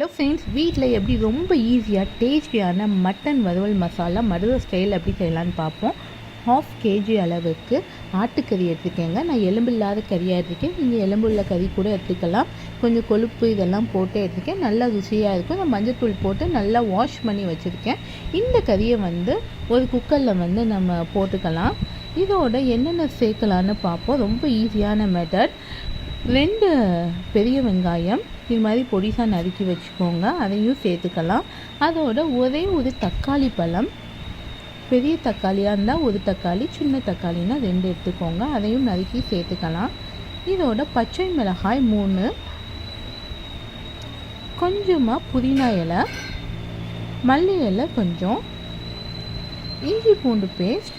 Hello friends வீட்டில் எப்படி ரொம்ப ஈஸியாக டேஸ்டியான மட்டன் வறுவல் மசாலா மருத ஸ்டைல் எப்படி செய்யலான்னு பார்ப்போம். ஹாஃப் கேஜி அளவுக்கு ஆட்டுக்கறி எடுத்துக்கோங்க. நான் எலும்பு இல்லாத கறியாக எடுத்துக்கேன். நீங்கள் எலும்பு உள்ள கறி கூட எடுத்துக்கலாம். கொஞ்சம் கொழுப்பு இதெல்லாம் போட்டு எடுத்துக்கேன். நல்லா ருசியாக இருக்கும். நான் மஞ்சத்தூள் போட்டு நல்லா வாஷ் பண்ணி வச்சுருக்கேன். இந்த கறியை வந்து ஒரு குக்கரில் வந்து நம்ம போட்டுக்கலாம். இதோட என்னென்ன சேர்க்கலான்னு பார்ப்போம். ரொம்ப ஈஸியான மெத்தட் ரெண்டு பெரிய வெங்காயம் இது மாதிரி பொடிசாக நறுக்கி வச்சுக்கோங்க. அதையும் சேர்த்துக்கலாம். அதோட ஒரே ஒரு தக்காளி பழம். பெரிய தக்காளியாக இருந்தால் ஒரு தக்காளி சின்ன தக்காளினா ரெண்டு எடுத்துக்கோங்க. அதையும் நறுக்கி சேர்த்துக்கலாம். இதோட பச்சை மிளகாய் மூணு. கொஞ்சமாக புதினா இலை மல்லி இலை கொஞ்சம் இஞ்சி பூண்டு பேஸ்ட்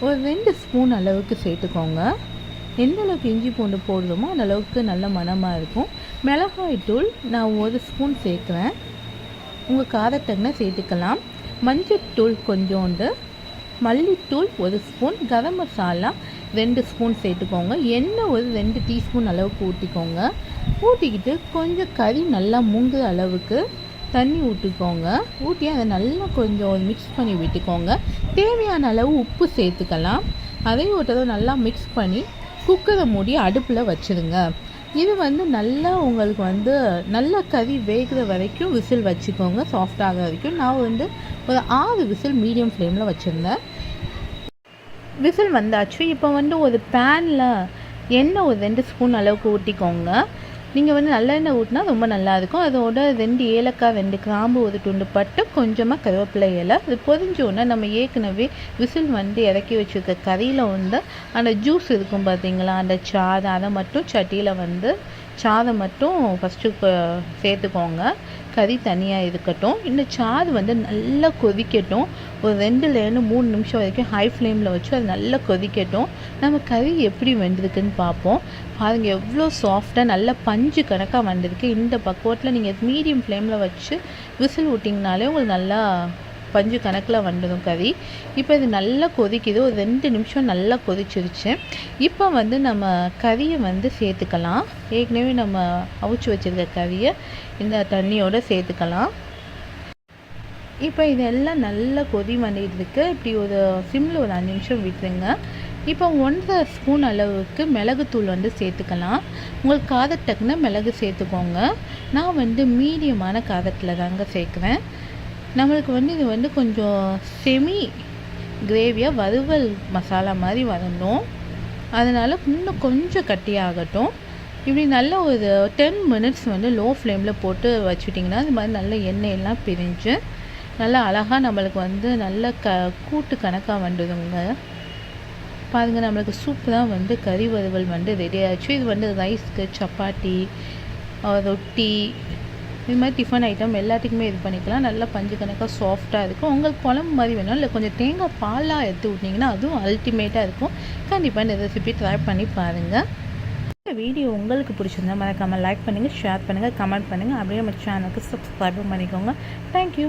ஒரு ரெண்டு ஸ்பூன் அளவுக்கு சேர்த்துக்கோங்க. எந்த அளவுக்கு இஞ்சி பூண்டு போடுறோமோ அந்த அளவுக்கு நல்ல மணமாக இருக்கும். மிளகாய் தூள் நான் ஒரு ஸ்பூன் சேர்க்குறேன். உங்கள் காரத்தகுன சேர்த்துக்கலாம். மஞ்சத்தூள் கொஞ்சோண்டு. மல்லித்தூள் ஒரு ஸ்பூன். கரம் மசாலா ரெண்டு ஸ்பூன் சேர்த்துக்கோங்க. எண்ணெய் ஒரு ரெண்டு டீஸ்பூன் அளவுக்கு ஊற்றிக்கோங்க ஊற்றிக்கிட்டு கொஞ்சம் கறி நல்லா மூங்குற அளவுக்கு தண்ணி ஊற்றிக்கோங்க ஊற்றி அதை நல்லா கொஞ்சம் மிக்ஸ் பண்ணி விட்டுக்கோங்க. தேவையான அளவு உப்பு சேர்த்துக்கலாம். அதையும் ஒரு நல்லா மிக்ஸ் பண்ணி குக்கரை மூடி அடுப்பில் வச்சுருங்க இது வந்து நல்லா உங்களுக்கு வந்து நல்ல கறி வேகிற வரைக்கும் விசில் வச்சுக்கோங்க. சாஃப்ட் வரைக்கும். நான் வந்து ஒரு ஆறு விசில் மீடியம் ஃப்ளேமில் வச்சுருந்தேன். விசில் வந்தாச்சு. இப்போ வந்து ஒரு பேனில் எண்ணெய் ஒரு ரெண்டு ஸ்பூன் அளவுக்கு ஊற்றிக்கோங்க நீங்கள் வந்து நல்லெண்ணெய் ஊட்டினா ரொம்ப நல்லாயிருக்கும் அதோட ரெண்டு ஏலக்காய் ரெண்டு கிராம்பு ஒரு துண்டு பட்டு கொஞ்சமாக கருவேப்பிலை இலை. அது பொதிஞ்சோடனே நம்ம ஏற்கனவே விசில் வந்து இறக்கி வச்சுருக்க கறியில் வந்து அந்த ஜூஸ் இருக்கும் பார்த்தீங்களா அந்த சாதம் அதை மட்டும் சட்டியில் வந்து சாதம் மட்டும் ஃபஸ்ட்டு சேர்த்துக்கோங்க. கறி தனியாக இருக்கட்டும். இந்த சாறு வந்து நல்லா கொதிக்கட்டும். ஒரு ரெண்டுலேருந்து மூணு நிமிஷம் வரைக்கும் ஹை ஃப்ளேமில் வச்சு அது நல்லா கொதிக்கட்டும். நம்ம கறி எப்படி வெந்திருக்குன்னு பார்ப்போம். பாருங்கள் எவ்வளோ சாஃப்டாக நல்லா பஞ்சு கணக்காக வந்திருக்கு. இந்த பக்குவத்தில் நீங்கள் மீடியம் ஃப்ளேமில் வச்சு விசில் விட்டிங்கனாலே உங்களுக்கு நல்லா பஞ்சு கணக்கில் வந்துடும் கறி இப்போ இது நல்லா கொதிக்குது. ஒரு ரெண்டு நிமிஷம் நல்லா கொதிச்சிருச்சு. இப்போ வந்து நம்ம கறியை வந்து சேர்த்துக்கலாம். ஏற்கனவே நம்ம அவிச்சு வச்சுருக்க கறியை இந்த தண்ணியோடு சேர்த்துக்கலாம். இப்போ இதெல்லாம் நல்லா கொதி வந்துட்டு இப்படி ஒரு சிம்மில் ஒரு அஞ்சு நிமிஷம் விட்டுருங்க. இப்போ ஒன்றரை ஸ்பூன் அளவுக்கு மிளகுத்தூள் வந்து சேர்த்துக்கலாம். உங்களுக்கு காரத்தக்குன மிளகு சேர்த்துக்கோங்க. நான் வந்து மீடியமான காரத்தில் தாங்க சேர்க்குறேன். நம்மளுக்கு வந்து இது வந்து கொஞ்சம் செமி கிரேவியாக வறுவல் மசாலா மாதிரி வரணும். அதனால் இன்னும் கொஞ்சம் கட்டியாகட்டும் இப்படி நல்ல ஒரு டென் மினிட்ஸ் வந்து லோ ஃப்ளேமில் போட்டு வச்சுட்டிங்கன்னா இது மாதிரி நல்ல எண்ணெயெல்லாம் பிரிஞ்சு நல்லா அழகாக நம்மளுக்கு வந்து நல்ல க கூட்டு கணக்காக வந்துடுங்க. பாருங்கள் நம்மளுக்கு சூப் தான் வந்து கறி வறுவல் வந்து ரெடி ஆச்சு இது வந்து ரைஸ்க்கு சப்பாத்தி ரொட்டி இது மாதிரி டிஃபன் ஐட்டம் எல்லாத்துக்குமே இது பண்ணிக்கலாம். நல்லா பஞ்சு கணக்காக சாஃப்டாக இருக்கும். உங்களுக்கு குழம்பு மாதிரி வேணும் இல்லை கொஞ்சம் தேங்காய் பாலாக எடுத்து விட்டிங்கன்னா அதுவும் அல்டிமேட்டாக இருக்கும். கண்டிப்பாக இந்த ரெசிபி ட்ரை பண்ணி பாருங்கள் இந்த வீடியோ உங்களுக்கு பிடிச்சிருந்தா மறக்காமல் லைக் பண்ணுங்கள் ஷேர் பண்ணுங்கள் கமெண்ட் பண்ணுங்கள் அப்படியே நம்ம சேனலுக்கு சப்ஸ்கிரைபும் பண்ணிக்கோங்க. தேங்க்யூ